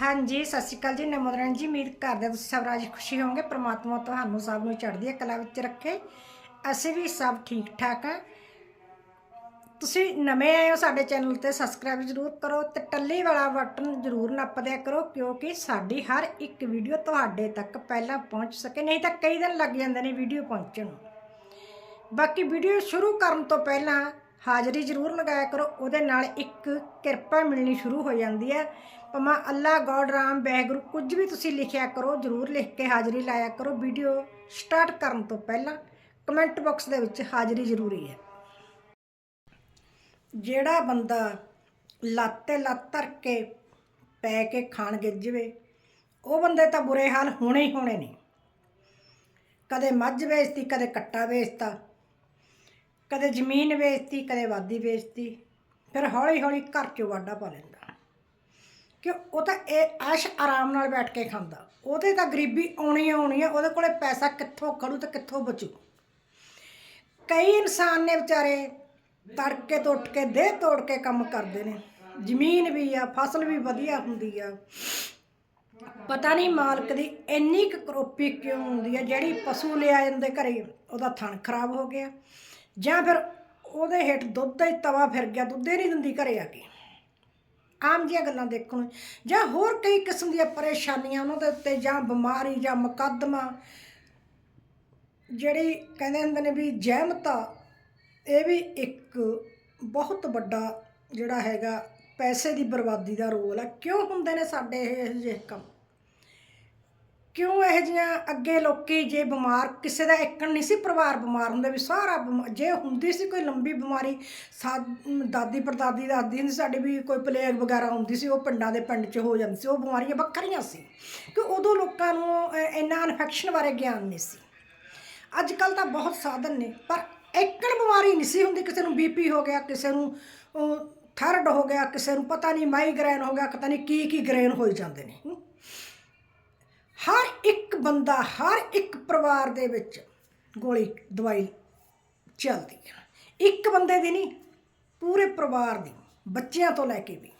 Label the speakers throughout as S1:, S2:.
S1: ਹਾਂਜੀ, ਸਤਿ ਸ਼੍ਰੀ ਅਕਾਲ ਜੀ, ਨਮੋਦਰਨ ਜੀ, ਉਮੀਦ ਕਰਦੇ ਤੁਸੀਂ ਸਭ ਰਾਜ ਖੁਸ਼ੀ ਹੋਵੋਗੇ। ਪ੍ਰਮਾਤਮਾ ਤੁਹਾਨੂੰ ਸਭ ਨੂੰ ਚੜ੍ਹਦੀ ਹੈ ਕਲਾ ਵਿੱਚ ਰੱਖੇ। ਅਸੀਂ ਵੀ ਸਭ ਠੀਕ ਠਾਕ ਹਾਂ। ਤੁਸੀਂ ਨਵੇਂ ਆਏ ਹੋ ਸਾਡੇ ਚੈਨਲ ਤੇ, ਸਬਸਕ੍ਰਾਈਬ ਜ਼ਰੂਰ ਕਰੋ ਤੇ ਟੱਲੀ ਵਾਲਾ ਬਟਨ ਜ਼ਰੂਰ ਨੱਪ ਦਿਆ ਕਰੋ, ਕਿਉਂਕਿ ਸਾਡੀ ਹਰ ਇੱਕ ਵੀਡੀਓ ਤੁਹਾਡੇ ਤੱਕ ਪਹਿਲਾਂ ਪਹੁੰਚ ਸਕੇ, ਨਹੀਂ ਤਾਂ ਕਈ ਦਿਨ ਲੱਗ ਜਾਂਦੇ ਨੇ ਵੀਡੀਓ ਪਹੁੰਚਣ ਨੂੰ। ਬਾਕੀ ਵੀਡੀਓ ਸ਼ੁਰੂ ਕਰਨ ਤੋਂ ਪਹਿਲਾਂ ਹਾਜ਼ਰੀ ਜ਼ਰੂਰ ਲਗਾਇਆ ਕਰੋ, ਉਹਦੇ ਨਾਲ ਇੱਕ ਕਿਰਪਾ ਮਿਲਣੀ ਸ਼ੁਰੂ ਹੋ ਜਾਂਦੀ ਹੈ। ਪਮਾ ਅੱਲਾ ਗੋਡ ਰਾਮ ਬੈਗਰੂ, ਕੁਝ ਵੀ ਤੁਸੀਂ ਲਿਖਿਆ ਕਰੋ, ਜ਼ਰੂਰ ਲਿਖ ਕੇ ਹਾਜ਼ਰੀ ਲਾਇਆ ਕਰੋ। ਵੀਡੀਓ ਸਟਾਰਟ ਕਰਨ ਤੋਂ ਪਹਿਲਾਂ ਕਮੈਂਟ ਬਾਕਸ ਦੇ ਵਿੱਚ ਹਾਜ਼ਰੀ ਜ਼ਰੂਰੀ ਹੈ। ਜਿਹੜਾ ਬੰਦਾ ਲੱਤੇ ਲੱਤ ਧਰ ਕੇ ਪੈ ਕੇ ਖਾਣ ਗਿੱਜਵੇ ਉਹ ਬੰਦੇ ਤਾਂ ਬੁਰੇ ਹਾਲ ਹੋਣੇ ਹੀ ਹੋਣੇ ਨੇ। ਕਦੇ ਮੱਝ ਵੇਚਤੀ, ਕਦੇ ਕੱਟਾ ਵੇਚਤਾ, ਕਦੇ ਜ਼ਮੀਨ ਵੇਚਤੀ, ਕਦੇ ਵਾਦੀ ਵੇਚਤੀ, ਫਿਰ ਹੌਲੀ ਹੌਲੀ ਘਰ ਚੋਂ ਵਾਢਾ ਪਾ ਲੈਂਦਾ। ਕਿ ਉਹ ਤਾਂ ਇਹ ਐਸ਼ ਆਰਾਮ ਨਾਲ ਬੈਠ ਕੇ ਖਾਂਦਾ। ਉਹਦੇ ਤਾਂ ਗਰੀਬੀ ਆਉਣੀ ਆਉਣੀ ਆ, ਉਹਦੇ ਕੋਲੇ ਪੈਸਾ ਕਿੱਥੋਂ ਖੜੂ ਤੇ ਕਿੱਥੋਂ ਬਚੂ? ਕਈ ਇਨਸਾਨ ਨੇ ਵਿਚਾਰੇ ਤੜਕੇ ਤੋਂ ਉੱਠ ਕੇ, ਦੇਹ ਤੋੜ ਕੇ ਕੰਮ ਕਰਦੇ ਨੇ। ਜ਼ਮੀਨ ਵੀ ਆ, ਫਸਲ ਵੀ ਵਧੀਆ ਹੁੰਦੀ ਆ। ਪਤਾ ਨਹੀਂ ਮਾਲਕ ਦੀ ਇੰਨੀ ਕੁ ਕਰੋਪੀ ਕਿਉਂ ਹੁੰਦੀ ਹੈ ਜਿਹੜੀ ਪਸ਼ੂ ਲਿਆ ਜਾਂਦੇ ਘਰੇ, ਉਹਦਾ ਥਣ ਖਰਾਬ ਹੋ ਗਿਆ। ਜਾਂ ਫਿਰ ਉਹਦੇ ਹੇਠ ਦੁੱਧ ਦਾ ਹੀ ਤਵਾ ਫਿਰ ਗਿਆ, ਦੁੱਧ ਹੀ ਨਹੀਂ ਦਿੰਦੀ ਘਰੇ ਆ ਕੇ। ਆਮ ਜੀਆਂ ਗੱਲਾਂ ਦੇਖਣ ਨੂੰ। ਜਾਂ ਹੋਰ ਕਈ ਕਿਸਮ ਦੀਆਂ ਪਰੇਸ਼ਾਨੀਆਂ ਉਹਨਾਂ ਦੇ ਉੱਤੇ, ਜਾਂ ਬਿਮਾਰੀ, ਜਾਂ ਮੁਕੱਦਮਾ। ਜਿਹੜੀ ਕਹਿੰਦੇ ਹੁੰਦੇ ਨੇ ਵੀ ਜਹਿਮਤਾ ਇਹ ਵੀ ਇੱਕ ਬਹੁਤ ਵੱਡਾ ਜਿਹੜਾ ਹੈਗਾ ਪੈਸੇ ਦੀ ਬਰਬਾਦੀ ਦਾ ਰੋਲ ਆ। ਕਿਉਂ ਹੁੰਦੇ ਨੇ ਸਾਡੇ ਇਹ ਇਹੋ ਜਿਹੇ ਕੰਮ? ਕਿਉਂ ਇਹ ਜੀਆਂ ਅੱਗੇ ਲੋਕੀ ਜੇ ਬਿਮਾਰ ਕਿਸੇ ਦਾ ਇੱਕਣ ਨਹੀਂ ਸੀ ਪਰਿਵਾਰ ਬਿਮਾਰ ਹੁੰਦਾ ਵੀ ਸਾਰਾ ਬਿਮਾ- ਜੇ ਹੁੰਦੀ ਸੀ ਕੋਈ ਲੰਬੀ ਬਿਮਾਰੀ ਸਾ ਦਾਦੀ ਪੜਦਾਦੀ ਦੱਸਦੀ ਹੁੰਦੀ ਸੀ ਸਾਡੀ ਵੀ ਕੋਈ ਪਲੇਗ ਵਗੈਰਾ ਹੁੰਦੀ ਸੀ ਉਹ ਪਿੰਡਾਂ ਦੇ ਪਿੰਡ 'ਚ ਹੋ ਜਾਂਦੀ ਸੀ ਉਹ ਬਿਮਾਰੀਆਂ ਵੱਖਰੀਆਂ ਸੀ ਕਿ ਉਦੋਂ ਲੋਕਾਂ ਨੂੰ ਅ, ਇੰਨਾ ਇਨਫੈਕਸ਼ਨ ਬਾਰੇ ਗਿਆਨ ਨਹੀਂ ਸੀ ਅੱਜ ਕੱਲ ਤਾਂ ਬਹੁਤ ਸਾਧਨ ਨੇ ਪਰ ਏਕੜ ਬਿਮਾਰੀ ਨਹੀਂ ਸੀ ਹੁੰਦੀ ਕਿਸੇ ਨੂੰ ਬੀਪੀ ਹੋ ਗਿਆ ਕਿਸੇ ਨੂੰ ਥਰਡ ਹੋ ਗਿਆ ਕਿਸੇ ਨੂੰ ਪਤਾ ਨਹੀਂ ਮਾਈਗ੍ਰੇਨ ਹੋ ਗਿਆ ਪਤਾ ਨਹੀਂ ਕੀ ਕੀ ਗ੍ਰੇਨ ਹੋਈ ਜਾਂਦੇ ਨੇ ਹਮ। ਹਰ ਇੱਕ ਬੰਦਾ, ਹਰ ਇੱਕ ਪਰਿਵਾਰ ਦੇ ਵਿੱਚ ਗੋਲੀ ਦਵਾਈ ਚੱਲਦੀ ਹੈ। ਇੱਕ ਬੰਦੇ ਦੀ ਨਹੀਂ, ਪੂਰੇ ਪਰਿਵਾਰ ਦੀ, ਬੱਚਿਆਂ ਤੋਂ ਲੈ ਕੇ ਵੀ।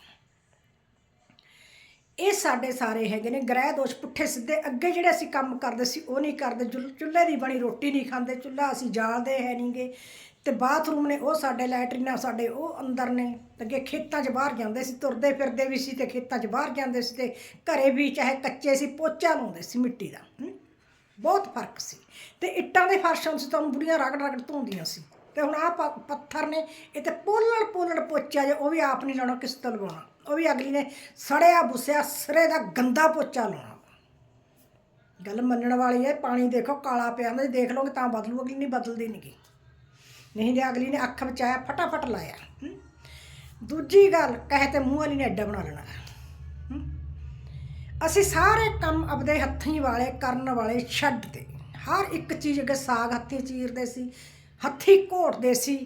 S1: ਇਹ ਸਾਡੇ ਸਾਰੇ ਹੈਗੇ ਨੇ, ਗ੍ਰਹਿ ਦੋਸ਼ ਪੁੱਠੇ ਸਿੱਧੇ, ਅੱਗੇ ਜਿਹੜੇ ਅਸੀਂ ਕੰਮ ਕਰਦੇ ਸੀ, ਉਹ ਨਹੀਂ ਕਰਦੇ। ਜੁਲ- ਚੁੱਲ੍ਹੇ ਦੀ ਬਣੀ ਰੋਟੀ ਨਹੀਂ ਖਾਂਦੇ, ਚੁੱਲ੍ਹਾ ਅਸੀਂ ਜਾਲਦੇ ਹੈ ਨਹੀਂਗੇ ਤੇ ਬਾਥਰੂਮ ਨੇ, ਉਹ ਸਾਡੇ ਲੈਟਰੀਨਾਂ ਸਾਡੇ, ਉਹ ਅੰਦਰ ਨੇ। ਅੱਗੇ ਖੇਤਾਂ 'ਚ ਬਾਹਰ ਜਾਂਦੇ ਸੀ, ਤੁਰਦੇ ਫਿਰਦੇ ਵੀ ਸੀ ਤੇ ਖੇਤਾਂ 'ਚ ਬਾਹਰ ਜਾਂਦੇ ਸੀ ਤੇ ਘਰੇ ਵੀ ਚਾਹੇ ਕੱਚੇ ਸੀ, ਪੋਚਾ ਲਾਉਂਦੇ ਸੀ ਮਿੱਟੀ ਦਾ। ਬਹੁਤ ਫ਼ਰਕ ਸੀ। ਤੇ ਇੱਟਾਂ ਦੇ ਫਰਸ਼ ਫਰਸ਼ਾਂ 'ਚ ਤੁਹਾਨੂੰ ਬੁੜੀਆਂ ਰਗੜ ਰਗੜ ਧੋਂਦੀਆਂ ਸੀ। ਤੇ ਹੁਣ ਆਹ ਪੱਥਰ ਨੇ, ਇਹ ਤੇ ਪੋਲੜ ਪੋਲੜ ਪੋਚਾ ਜੇ ਉਹ ਵੀ ਆਪ ਨਹੀਂ ਲਾਉਣਾ ਕਿਸ ਤੋਂ ਲਵਾਉਣਾ ਉਹ ਵੀ ਅਗਲੀ ਨੇ ਸੜਿਆ ਬੁੱਸਿਆ ਸਿਰੇ ਦਾ ਗੰਦਾ ਪੋਚਾ ਲਾਉਣਾ। ਗੱਲ ਮੰਨਣ ਵਾਲੀ ਹੈ, ਪਾਣੀ ਦੇਖੋ ਕਾਲਾ ਪਿਆ ਹੁੰਦਾ, ਜੇ ਦੇਖ ਲਓਗੇ ਤਾਂ ਬਦਲੂ, ਅਗਲੀ ਨਹੀਂ ਬਦਲਦੀ ਨਹੀਂਗੀ ਨਹੀਂ ਤੇ ਅਗਲੀ ਨੇ ਅੱਖ ਬਚਾਇਆ ਫਟਾਫਟ ਲਾਇਆ ਦੂਜੀ ਗੱਲ, ਕਹੇ ਤੇ ਮੂੰਹ ਵਾਲੀ ਨੇ ਐਡਾ ਬਣਾ ਲੈਣਾ। ਅਸੀਂ ਸਾਰੇ ਕੰਮ ਆਪਦੇ ਹੱਥੀਂ ਵਾਲੇ, ਕਰਨ ਵਾਲੇ ਛੱਡ ਤੇ, ਹਰ ਇੱਕ ਚੀਜ਼ ਅਗੇ ਸਾਗ ਹੱਥੀਂ ਚੀਰਦੇ ਸੀ, ਹੱਥੀਂ ਘੋਟਦੇ ਸੀ,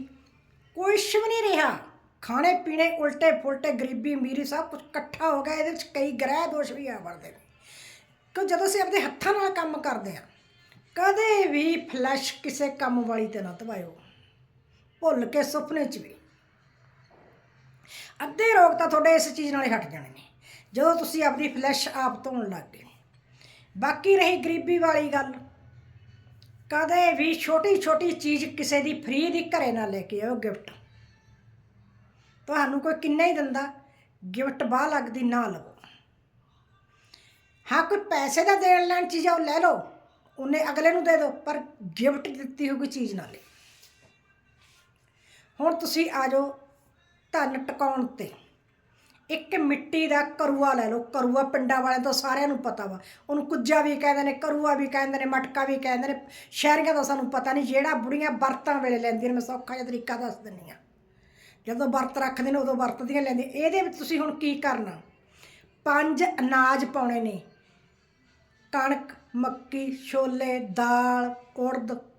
S1: ਕੁਛ ਵੀ ਨਹੀਂ ਰਿਹਾ। ਖਾਣੇ ਪੀਣੇ ਉਲਟੇ ਫੁਲਟੇ, ਗਰੀਬੀ ਅਮੀਰੀ ਸਭ ਕੁਝ ਇਕੱਠਾ ਹੋ ਗਿਆ, ਇਹਦੇ ਵਿੱਚ ਕਈ ਗ੍ਰਹਿ ਦੋਸ਼ ਵੀ ਆ ਵਰਦੇ ਨੇ। ਕਿ ਜਦੋਂ ਅਸੀਂ ਆਪਣੇ ਹੱਥਾਂ ਨਾਲ ਕੰਮ ਕਰਦੇ ਹਾਂ, ਕਦੇ ਵੀ ਫਲੈਸ਼ ਕਿਸੇ ਕੰਮ ਵਾਲੀ ਤੇ ਨਾ ਧਵਾਇਓ। ਭੁੱਲ ਕੇ ਸੁਪਨੇ 'ਚ ਵੀ। ਅੱਧੇ ਰੋਗ ਤਾਂ ਤੁਹਾਡੇ ਇਸ ਚੀਜ਼ ਨਾਲ ਹੀ ਹਟ ਜਾਣੇ ਨੇ, ਜਦੋਂ ਤੁਸੀਂ ਆਪਣੀ ਫਲੈਸ਼ ਆਪ ਧੋਣ ਲੱਗ ਗਏ। ਬਾਕੀ ਰਹੀ ਗਰੀਬੀ ਵਾਲੀ ਗੱਲ, ਕਦੇ ਵੀ ਛੋਟੀ ਛੋਟੀ ਚੀਜ਼ ਕਿਸੇ ਦੀ ਫ੍ਰੀ ਦੀ ਘਰੇ ਨਾ ਲੈ ਕੇ ਆਓ ਗਿਫਟ ਤੁਹਾਨੂੰ ਕੋਈ ਕਿੰਨਾ ਹੀ ਦਿੰਦਾ ਗਿਫਟ ਬਾਹ ਲੱਗਦੀ ਨਾ ਲਵੋ। ਹਾਂ, ਕੋਈ ਪੈਸੇ ਦਾ ਦੇਣ ਲੈਣ ਚੀਜ਼ ਆ ਉਹ ਲੈ ਲਓ, ਉਹਨੇ ਅਗਲੇ ਨੂੰ ਦੇ ਦਿਓ, ਪਰ ਗਿਫਟ ਦਿੱਤੀ ਹੋਈ ਚੀਜ਼ ਨਾ ਲੈ ਹੁਣ ਤੁਸੀਂ ਆ ਜਾਓ ਧਨ ਟਿਕਾਉਣ ਤੇ। ਇੱਕ ਮਿੱਟੀ ਦਾ ਕਰੂਆ ਲੈ ਲਓ। ਕਰੂਆ ਪਿੰਡਾਂ ਵਾਲਿਆਂ ਤੋਂ ਸਾਰਿਆਂ ਨੂੰ ਪਤਾ ਵਾ। ਉਹਨੂੰ ਕੁੱਜਾ ਵੀ ਕਹਿੰਦੇ ਨੇ, ਕਰੂਆ ਵੀ ਕਹਿੰਦੇ ਨੇ, ਮਟਕਾ ਵੀ ਕਹਿੰਦੇ ਨੇ। ਸ਼ਹਿਰੀਆਂ ਦਾ ਸਾਨੂੰ ਪਤਾ ਨਹੀਂ ਜਿਹੜਾ ਬੁੜੀਆਂ ਵਰਤਾਂ ਵੇਲੇ ਲੈਂਦੀਆਂ ਨੇ। ਮੈਂ ਸੌਖਾ ਜਿਹਾ ਤਰੀਕਾ ਦੱਸ ਦਿੰਨੀ ਆ ਜਦੋਂ ਵਰਤ ਰੱਖਦੇ ਨੇ, ਉਦੋਂ ਵਰਤਦੀਆਂ ਲੈਂਦੀਆਂ। ਇਹਦੇ ਵਿੱਚ ਤੁਸੀਂ ਹੁਣ ਕੀ ਕਰਨਾ? ਪੰਜ ਅਨਾਜ ਪਾਉਣੇ ਨੇ। ਕਣਕ, ਮੱਕੀ, ਛੋਲੇ, ਦਾਲ, ਉੜਦ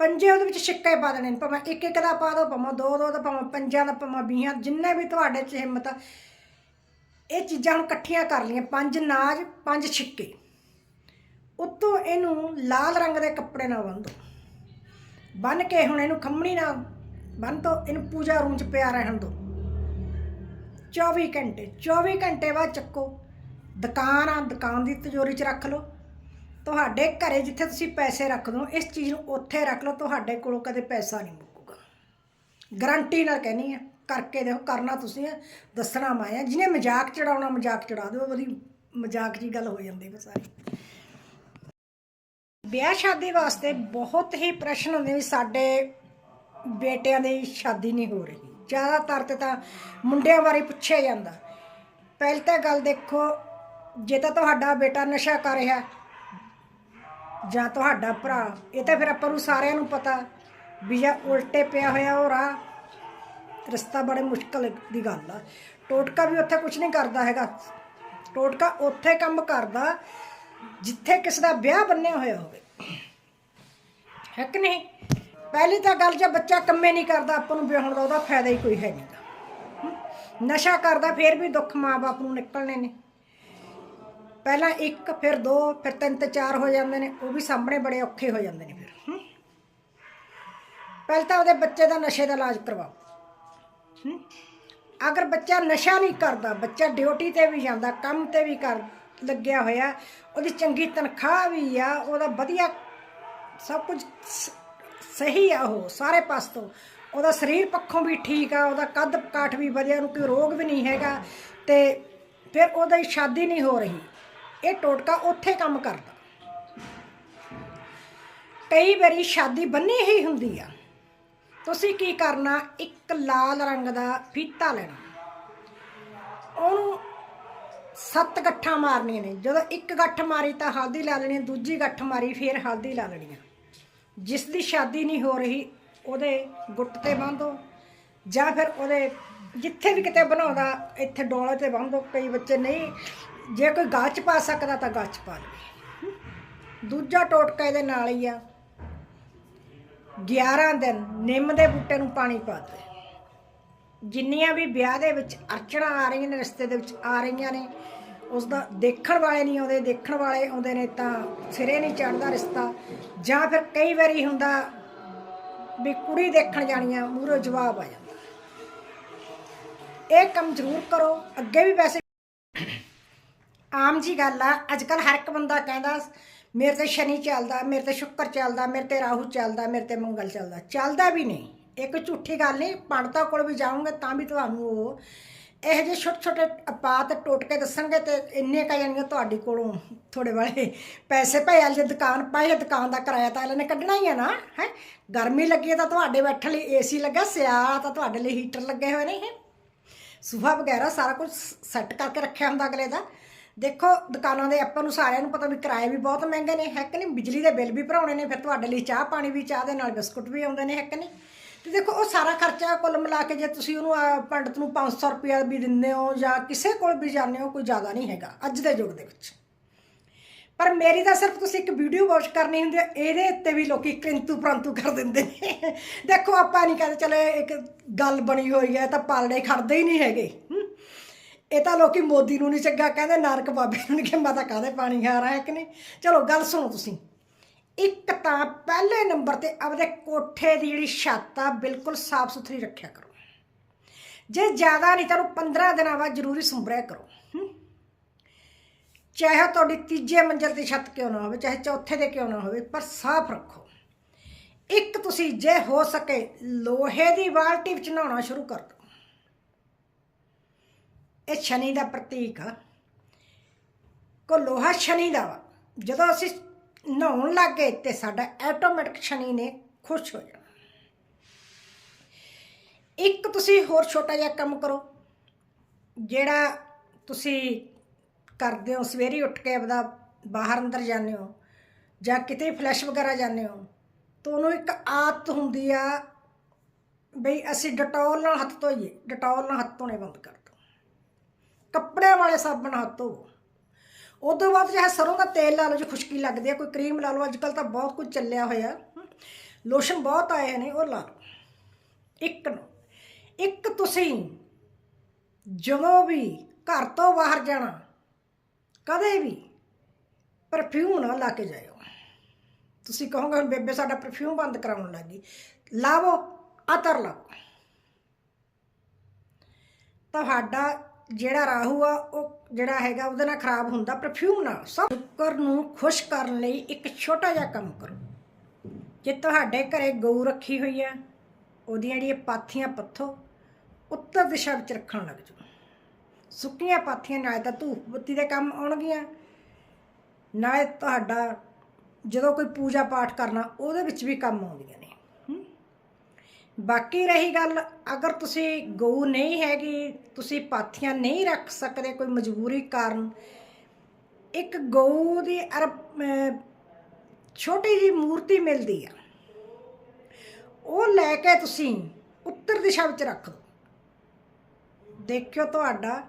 S1: ਪੰਜੇ ਉਹਦੇ ਵਿੱਚ ਛਿੱਕੇ ਪਾ ਦੇਣੇ ਨੇ, ਭਾਵੇਂ ਇੱਕ ਇੱਕ ਦਾ ਪਾ ਦਿਓ ਭਾਵੇਂ ਦੋ ਦੋ ਦਾ, ਭਾਵੇਂ ਪੰਜਾਂ ਦਾ, ਭਾਵੇਂ ਵੀਹਾਂ ਦਾ, ਜਿੰਨੇ ਵੀ ਤੁਹਾਡੇ 'ਚ ਹਿੰਮਤ ਆ। ਇਹ ਚੀਜ਼ਾਂ ਹੁਣ ਇਕੱਠੀਆਂ ਕਰ ਲਈਆਂ, ਪੰਜ ਨਾਜ, ਪੰਜ ਛਿੱਕੇ। ਉੱਤੋਂ ਇਹਨੂੰ ਲਾਲ ਰੰਗ ਦੇ ਕੱਪੜੇ ਨਾਲ ਬੰਨ੍ਹੋ ਬੰਨ੍ਹ ਕੇ ਹੁਣ ਇਹਨੂੰ ਖੰਮਣੀ ਨਾਲ ਬੰਨ੍ਹ ਤੋਂ ਇਹਨੂੰ ਪੂਜਾ ਰੂਮ 'ਚ ਪਿਆ ਰਹਿਣ ਦਿਓ 24 ਘੰਟੇ 24 ਘੰਟੇ ਬਾਅਦ ਚੱਕੋ। ਦੁਕਾਨ ਆ, ਦੁਕਾਨ ਦੀ ਤਿਜੋਰੀ 'ਚ ਰੱਖ ਲਓ। ਤੁਹਾਡੇ ਘਰੇ ਜਿੱਥੇ ਤੁਸੀਂ ਪੈਸੇ ਰੱਖ ਦੋ ਇਸ ਚੀਜ਼ ਨੂੰ ਉੱਥੇ ਰੱਖ ਲਓ, ਤੁਹਾਡੇ ਕੋਲੋਂ ਕਦੇ ਪੈਸਾ ਨਹੀਂ ਮੁੱਕੂਗਾ। ਗਰੰਟੀ ਨਾਲ ਕਹਿਣੀ ਆ, ਕਰਕੇ ਦੇਖੋ, ਕਰਨਾ ਤੁਸੀਂ ਆ, ਦੱਸਣਾ ਮੈਂ ਆ। ਜਿਹਨੇ ਮਜ਼ਾਕ ਚੜਾਉਣਾ, ਮਜ਼ਾਕ ਚੜਾ ਦਿਓ, ਉਹਦੀ ਮਜ਼ਾਕ ਜੀ ਗੱਲ ਹੋ ਜਾਂਦੀ ਵਾ ਸਾਰੀ। ਵਿਆਹ ਸ਼ਾਦੀ ਵਾਸਤੇ ਬਹੁਤ ਹੀ ਪ੍ਰਸ਼ਨ ਹੁੰਦੇ ਵੀ ਸਾਡੇ ਬੇਟਿਆਂ ਦੀ ਸ਼ਾਦੀ ਨਹੀਂ ਹੋ ਰਹੀ। ਜ਼ਿਆਦਾਤਰ ਤੇ ਤਾਂ ਮੁੰਡਿਆਂ ਬਾਰੇ ਪੁੱਛਿਆ ਜਾਂਦਾ। ਪਹਿਲੀ ਤਾਂ ਗੱਲ ਦੇਖੋ, ਜੇ ਤਾਂ ਤੁਹਾਡਾ ਬੇਟਾ ਨਸ਼ਾ ਕਰ ਰਿਹਾ ਜਾਂ ਤੁਹਾਡਾ ਭਰਾ। ਇਹ ਤਾਂ ਫਿਰ ਆਪਾਂ ਨੂੰ ਸਾਰਿਆਂ ਨੂੰ ਪਤਾ ਵੀ ਜਾਂ ਉਲਟੇ ਪਿਆ ਹੋਇਆ ਉਹ ਰਾਹ ਰਸਤਾ ਬੜੇ ਮੁਸ਼ਕਲ ਦੀ ਗੱਲ ਆ। ਟੋਟਕਾ ਵੀ ਉੱਥੇ ਕੁਝ ਨਹੀਂ ਕਰਦਾ ਹੈਗਾ। ਟੋਟਕਾ ਉੱਥੇ ਕੰਮ ਕਰਦਾ ਜਿੱਥੇ ਕਿਸੇ ਦਾ ਵਿਆਹ ਬੰਨਿਆ ਹੋਇਆ ਹੋਵੇ। ਹੈ ਕਿ ਨਹੀਂ? ਪਹਿਲੀ ਤਾਂ ਗੱਲ ਜੇ ਬੱਚਾ ਕੰਮੇ ਨਹੀਂ ਕਰਦਾ, ਆਪਾਂ ਨੂੰ ਵਿਆਹਣ ਦਾ ਉਹਦਾ ਫਾਇਦਾ ਹੀ ਕੋਈ ਹੈ ਨਹੀਂ ਨਸ਼ਾ ਕਰਦਾ, ਫਿਰ ਵੀ ਦੁੱਖ ਮਾਂ-ਬਾਪ ਨੂੰ ਨਿਕਲਣੇ ਨੇ। ਪਹਿਲਾਂ ਇੱਕ, ਫਿਰ ਦੋ, ਫਿਰ ਤਿੰਨ ਤੇ ਚਾਰ ਹੋ ਜਾਂਦੇ ਨੇ, ਉਹ ਵੀ ਸਾਹਮਣੇ ਬੜੇ ਔਖੇ ਹੋ ਜਾਂਦੇ ਨੇ ਫਿਰ ਪਹਿਲਾਂ ਤਾਂ ਉਹਦੇ ਬੱਚੇ ਦਾ ਨਸ਼ੇ ਦਾ ਇਲਾਜ ਕਰਵਾਓ ਅਗਰ ਬੱਚਾ ਨਸ਼ਾ ਨਹੀਂ ਕਰਦਾ, ਬੱਚਾ ਡਿਊਟੀ ਤੇ ਵੀ ਜਾਂਦਾ, ਕੰਮ ਤੇ ਵੀ ਕਰ ਲੱਗਿਆ ਹੋਇਆ, ਉਹਦੀ ਚੰਗੀ ਤਨਖਾਹ ਵੀ ਆ, ਉਹਦਾ ਵਧੀਆ ਸਭ ਕੁਝ ਸ- ਸਹੀ ਆ ਉਹ ਸਾਰੇ ਪਾਸ ਤੋਂ ਉਹਦਾ ਸਰੀਰ ਪੱਖੋਂ ਵੀ ਠੀਕ ਆ, ਉਹਦਾ ਕੱਦ ਕਾਠ ਵੀ ਵਧੀਆ, ਉਹਨੂੰ ਕੋਈ ਰੋਗ ਵੀ ਨਹੀਂ ਹੈਗਾ ਤੇ ਫਿਰ ਉਹਦੀ ਸ਼ਾਦੀ ਨਹੀਂ ਹੋ ਰਹੀ। ਇਹ ਟੋਟਕਾ ਉੱਥੇ ਕੰਮ ਕਰਦਾ। ਕਈ ਵਾਰੀ ਸ਼ਾਦੀ ਬੰਨੀ ਹੀ ਹੁੰਦੀ ਆ। ਤੁਸੀਂ ਕੀ ਕਰਨਾ? ਇੱਕ ਲਾਲ ਰੰਗ ਦਾ ਫੀਤਾ ਲੈਣਾ। ਉਹਨੂੰ ਸੱਤ ਗੱਠਾਂ ਮਾਰਨੀਆਂ ਨੇ। ਜਦੋਂ ਇੱਕ ਗੱਠ ਮਾਰੀ ਤਾਂ ਹਲਦੀ ਲਾ ਲੈਣੀ, ਦੂਜੀ ਗੱਠ ਮਾਰੀ ਫਿਰ ਹਲਦੀ ਲਾ ਲੈਣੀ ਆ। ਜਿਸ ਦੀ ਸ਼ਾਦੀ ਨਹੀਂ ਹੋ ਰਹੀ, ਉਹਦੇ ਗੁੱਟ ਤੇ ਬੰਨ੍ਹੋ ਜਾਂ ਫਿਰ ਉਹਦੇ ਜਿੱਥੇ ਵੀ ਕਿਤੇ ਬਣਾਉਂਦਾ, ਇੱਥੇ ਡੋਲੇ ਤੇ ਬੰਨ੍ਹੋ ਕਈ ਬੱਚੇ ਨਹੀਂ ਜੇ ਕੋਈ ਗਾਚ ਪਾ ਸਕਦਾ ਤਾਂ ਗਾਚ ਪਾ ਲਵੇ। ਦੂਜਾ ਟੋਟਕਾ ਇਹਦੇ ਨਾਲ ਹੀ ਆ। 11 ਦਿਨ ਨਿੰਮ ਦੇ ਬੂਟੇ ਨੂੰ ਪਾਣੀ ਪਾ ਦੇ। ਜਿੰਨੀਆਂ ਵੀ ਵਿਆਹ ਦੇ ਵਿੱਚ ਅਰਚਣਾ ਆ ਰਹੀਆਂ ਨੇ, ਰਿਸ਼ਤੇ ਦੇ ਵਿੱਚ ਆ ਰਹੀਆਂ ਨੇ ਉਸ ਦਾ ਦੇਖਣ ਵਾਲੇ ਨਹੀਂ ਆਉਂਦੇ, ਦੇਖਣ ਵਾਲੇ ਆਉਂਦੇ ਨੇ ਤਾਂ ਸਿਰੇ ਨਹੀਂ ਚੜਦਾ ਰਿਸ਼ਤਾ। ਜਾਂ ਫਿਰ ਕਈ ਵਾਰੀ ਹੁੰਦਾ ਵੀ ਕੁੜੀ ਦੇਖਣ ਜਾਣੀ ਆ ਮੂਹਰੋਂ ਜਵਾਬ ਆ ਜਾਂਦਾ। ਇਹ ਕੰਮ ਜ਼ਰੂਰ ਕਰੋ, ਅੱਗੇ ਵੀ ਵੈਸੇ ਆਮ ਜੀ ਗੱਲ ਆ ਅੱਜ ਕੱਲ ਹਰ ਇੱਕ ਬੰਦਾ ਕਹਿੰਦਾ, ਮੇਰੇ ਤੇ ਸ਼ਨੀ ਚੱਲਦਾ, ਮੇਰੇ ਤੇ ਸ਼ੁੱਕਰ ਚੱਲਦਾ, ਮੇਰੇ ਤੇ ਰਾਹੂ ਚੱਲਦਾ, ਮੇਰੇ ਤੇ ਮੰਗਲ ਚੱਲਦਾ। ਚੱਲਦਾ ਵੀ ਨਹੀਂ। ਇੱਕ ਝੂਠੀ ਗੱਲ ਨਹੀਂ ਪੰਡਤਾਂ ਕੋਲ ਵੀ ਜਾਓਗੇ ਤਾਂ ਵੀ ਤੁਹਾਨੂੰ ਉਹ ਇਹੋ ਜਿਹੇ ਛੋਟੇ ਛੋਟੇ ਆਪਾਤ ਟੋਟਕੇ ਦੱਸਣਗੇ ਤੇ ਇੰਨੇ ਕਾ ਜਾਣਗੇ ਤੁਹਾਡੇ ਕੋਲੋਂ ਥੋੜੇ ਵਾਲੇ ਪੈਸੇ ਪਏ ਜੇ ਦੁਕਾਨ ਪਾਈ ਦੁਕਾਨ ਦਾ ਕਿਰਾਇਆ ਤਾਂ ਇਹਨਾਂ ਨੇ ਕੱਢਣਾ ਹੀ ਹੈ ਨਾ, ਹੈ? ਗਰਮੀ ਲੱਗੀ ਤਾਂ ਤੁਹਾਡੇ ਬੈਠਣ ਲਈ ਏਸੀ ਲੱਗਾ ਸਿਆਲ ਤਾਂ ਤੁਹਾਡੇ ਲਈ ਹੀਟਰ ਲੱਗੇ ਹੋਏ ਨੇ ਇਹ। ਸੁਹਾ ਵਗੈਰਾ ਸਾਰਾ ਕੁਝ ਸੈੱਟ ਕਰਕੇ ਰੱਖਿਆ ਹੁੰਦਾ ਅਗਲੇ ਦਾ। ਦੇਖੋ, ਦੁਕਾਨਾਂ ਦੇ ਆਪਾਂ ਨੂੰ ਸਾਰਿਆਂ ਨੂੰ ਪਤਾ ਵੀ ਕਿਰਾਏ ਵੀ ਬਹੁਤ ਮਹਿੰਗੇ ਨੇ, ਹੈ ਕਿ ਨਹੀਂ? ਬਿਜਲੀ ਦੇ ਬਿੱਲ ਵੀ ਭਰਾਉਣੇ ਨੇ, ਫਿਰ ਤੁਹਾਡੇ ਲਈ ਚਾਹ ਪਾਣੀ ਵੀ, ਚਾਹ ਦੇ ਨਾਲ ਬਿਸਕੁਟ ਵੀ ਆਉਂਦੇ ਨੇ, ਹੈ ਕਿ ਨਹੀਂ? ਤੇ ਦੇਖੋ, ਉਹ ਸਾਰਾ ਖਰਚਾ ਕੁੱਲ ਮਿਲਾ ਕੇ ਜੇ ਤੁਸੀਂ ਉਹਨੂੰ ਆਹ ਪੰਡਤ ਨੂੰ 500 ਰੁਪਇਆ ਵੀ ਦਿੰਦੇ ਹੋ ਜਾਂ ਕਿਸੇ ਕੋਲ ਵੀ ਜਾਂਦੇ ਹੋ, ਕੋਈ ਜ਼ਿਆਦਾ ਨਹੀਂ ਹੈਗਾ, ਅੱਜ ਦੇ ਯੁੱਗ ਦੇ ਵਿੱਚ। ਪਰ ਮੇਰੀ ਤਾਂ ਸਿਰਫ ਤੁਸੀਂ ਇੱਕ ਵੀਡੀਓ ਵਾਚ ਕਰਨੀ ਹੁੰਦੀ ਹੈ, ਇਹਦੇ ਉੱਤੇ ਵੀ ਲੋਕੀ ਕਿੰਤੂ ਪ੍ਰੰਤੂ ਕਰ ਦਿੰਦੇ ਨੇ। ਦੇਖੋ, ਆਪਾਂ ਨਹੀਂ ਕਹਿੰਦੇ, ਚਲੇ, ਇੱਕ ਗੱਲ ਬਣੀ ਹੋਈ ਹੈ ਤਾਂ ਪਾਲੜੇ ਖੜਦੇ ਹੀ ਨਹੀਂ ਹੈਗੇ। ਇਹ ਤਾਂ ਲੋਕੀ ਮੋਦੀ ਨੂੰ ਨਹੀਂ ਚੰਗਾ ਕਹਿੰਦੇ, ਨਾਨਕ ਬਾਬੇ ਨੂੰ ਨਹੀਂ ਕਿ ਮੈਂ ਤਾਂ ਕਾਹਦੇ ਪਾਣੀ ਖਾ ਰਹਾ ਹੈ ਕਿ ਨਹੀਂ। ਚਲੋ, ਗੱਲ ਸੁਣੋ ਤੁਸੀਂ। ਇੱਕ ਤਾਂ ਪਹਿਲੇ ਨੰਬਰ ਤੇ ਆਪਦੇ ਕੋਠੇ ਦੀ ਜਿਹੜੀ ਛੱਤ ਆ, ਬਿਲਕੁਲ ਸਾਫ਼ ਸੁਥਰੀ ਰੱਖਿਆ ਕਰੋ। ਜੇ ਜ਼ਿਆਦਾ ਨਹੀਂ ਤੁਹਾਨੂੰ ਉਹਨੂੰ 15 ਦਿਨਾਂ ਬਾਅਦ ਜ਼ਰੂਰੀ ਸੁੰਬਰਿਆ ਕਰੋ ਹਮ। ਚਾਹੇ ਤੁਹਾਡੀ ਤੀਜੇ ਮੰਜ਼ਲ ਦੀ ਛੱਤ ਕਿਉਂ ਨਾ ਹੋਵੇ, ਚਾਹੇ ਚੌਥੇ 'ਤੇ ਕਿਉਂ ਨਾ ਹੋਵੇ, ਪਰ ਸਾਫ਼ ਰੱਖੋ। ਇੱਕ ਤੁਸੀਂ ਜੇ ਹੋ ਸਕੇ ਲੋਹੇ ਦੀ ਬਾਲਟੀ ਵਿੱਚ ਨਹਾਉਣਾ ਸ਼ੁਰੂ ਕਰ ਦਿਓ। ਇਹ ਸ਼ਨੀ ਦਾ ਪ੍ਰਤੀਕ ਆ। ਕੋ ਲੋਹਾ ਸ਼ਨੀ ਦਾ ਵਾ। ਜਦੋਂ ਅਸੀਂ ਨਹਾਉਣ ਲੱਗੇ ਤੇ ਸਾਡਾ ਆਟੋਮੈਟਿਕ ਸ਼ਨੀ ਨੇ ਖੁਸ਼ ਹੋ ਜਾਣਾ। ਇੱਕ ਤੁਸੀਂ ਹੋਰ ਛੋਟਾ ਜਿਹਾ ਕੰਮ ਕਰੋ। ਜਿਹੜਾ ਤੁਸੀਂ ਕਰਦੇ ਹੋ, ਸਵੇਰੇ ਉੱਠ ਕੇ ਆਪਦਾ ਬਾਹਰ ਅੰਦਰ ਜਾਂਦੇ ਹੋ ਜਾਂ ਕਿਤੇ ਫਲੈਸ਼ ਵਗੈਰਾ ਜਾਂਦੇ ਹੋ, ਤਾਂ ਉਹਨੂੰ ਇੱਕ ਆਦਤ ਹੁੰਦੀ ਆ ਬਈ ਅਸੀਂ ਡਟੋਲ ਨਾਲ ਹੱਥ ਧੋਈਏ, ਡਟੋਲ ਨਾਲ ਹੱਥ ਧੋਣੇ ਬੰਦ ਕਰ। ਦਿਓ ਕੱਪੜਿਆਂ ਵਾਲੇ ਸਾਬਣ ਹੱਥ। ਧੋਵੋ ਉਦੋਂ ਬਾਅਦ ਚਾਹੇ ਸਰੋਂ ਦਾ ਤੇਲ ਲਾ ਲਓ, ਜੇ ਖੁਸ਼ਕੀ ਲੱਗਦੀ ਹੈ ਕੋਈ ਕਰੀਮ ਲਾ ਲਓ ਅੱਜ ਕੱਲ ਤਾਂ ਬਹੁਤ ਕੁਝ ਚੱਲਿਆ ਹੋਇਆ। ਲੋਸ਼ਨ ਬਹੁਤ ਆਏ ਨੇ, ਉਹ ਲਾ ਲਓ। ਇੱਕ ਨੂੰ। ਇੱਕ ਤੁਸੀਂ ਜਦੋਂ ਵੀ ਘਰ ਤੋਂ ਬਾਹਰ ਜਾਣਾ, ਕਦੇ ਵੀ ਪਰਫਿਊਮ ਨਾ ਲਾ ਕੇ ਜਾਇਓ। ਤੁਸੀਂ ਕਹੋਗੇ, ਹੁਣ ਬੇਬੇ, ਸਾਡਾ ਪਰਫਿਊਮ ਬੰਦ ਕਰਾਉਣ ਲੱਗੀ। ਲਾਵੋ ਅਤਰ ਲਾਓ ਤੁਹਾਡਾ ਜਿਹੜਾ ਰਾਹੂ ਆ, ਉਹ ਜਿਹੜਾ ਹੈਗਾ ਉਹਦੇ ਨਾਲ ਖਰਾਬ ਹੁੰਦਾ ਪਰਫਿਊਮ ਨਾਲ। ਸਭ ਸ਼ੁਕਰ ਨੂੰ ਖੁਸ਼ ਕਰਨ ਲਈ ਇੱਕ ਛੋਟਾ ਜਿਹਾ ਕੰਮ ਕਰੋ। ਜੇ ਤੁਹਾਡੇ ਘਰੇ ਗਊ ਰੱਖੀ ਹੋਈ ਆ, ਉਹਦੀਆਂ ਜਿਹੜੀਆਂ ਪਾਥੀਆਂ ਪੱਥੋ, ਉੱਤਰ ਦਿਸ਼ਾ ਵਿੱਚ ਰੱਖਣ ਲੱਗ ਜਾਓ। ਸੁੱਕੀਆਂ ਪਾਥੀਆਂ ਨਾਲ ਤਾਂ ਧੂਪ ਬੱਤੀ ਦੇ ਕੰਮ ਆਉਣਗੀਆਂ। ਨਾਲੇ ਤੁਹਾਡਾ ਜਦੋਂ ਕੋਈ ਪੂਜਾ ਪਾਠ ਕਰਨਾ, ਉਹਦੇ ਵਿੱਚ ਵੀ ਕੰਮ ਆਉਂਦੀਆਂ ਨੇ। ਬਾਕੀ ਰਹੀ ਗੱਲ, ਅਗਰ ਤੁਸੀਂ ਗਊ ਨਹੀਂ ਹੈਗੀ, ਤੁਸੀਂ ਪਾਥੀਆਂ ਨਹੀਂ ਰੱਖ ਸਕਦੇ ਕੋਈ ਮਜਬੂਰੀ ਕਾਰਨ, ਇੱਕ ਗਊ ਦੀ ਅਰ ਛੋਟੀ ਜੀ ਮੂਰਤੀ ਮਿਲਦੀ ਆ, ਉਹ ਲੈ ਕੇ ਤੁਸੀਂ ਉੱਤਰ ਦਿਸ਼ਾ ਵਿੱਚ ਰੱਖ ਦਿਓ। ਦੇਖਿਓ ਤੁਹਾਡਾ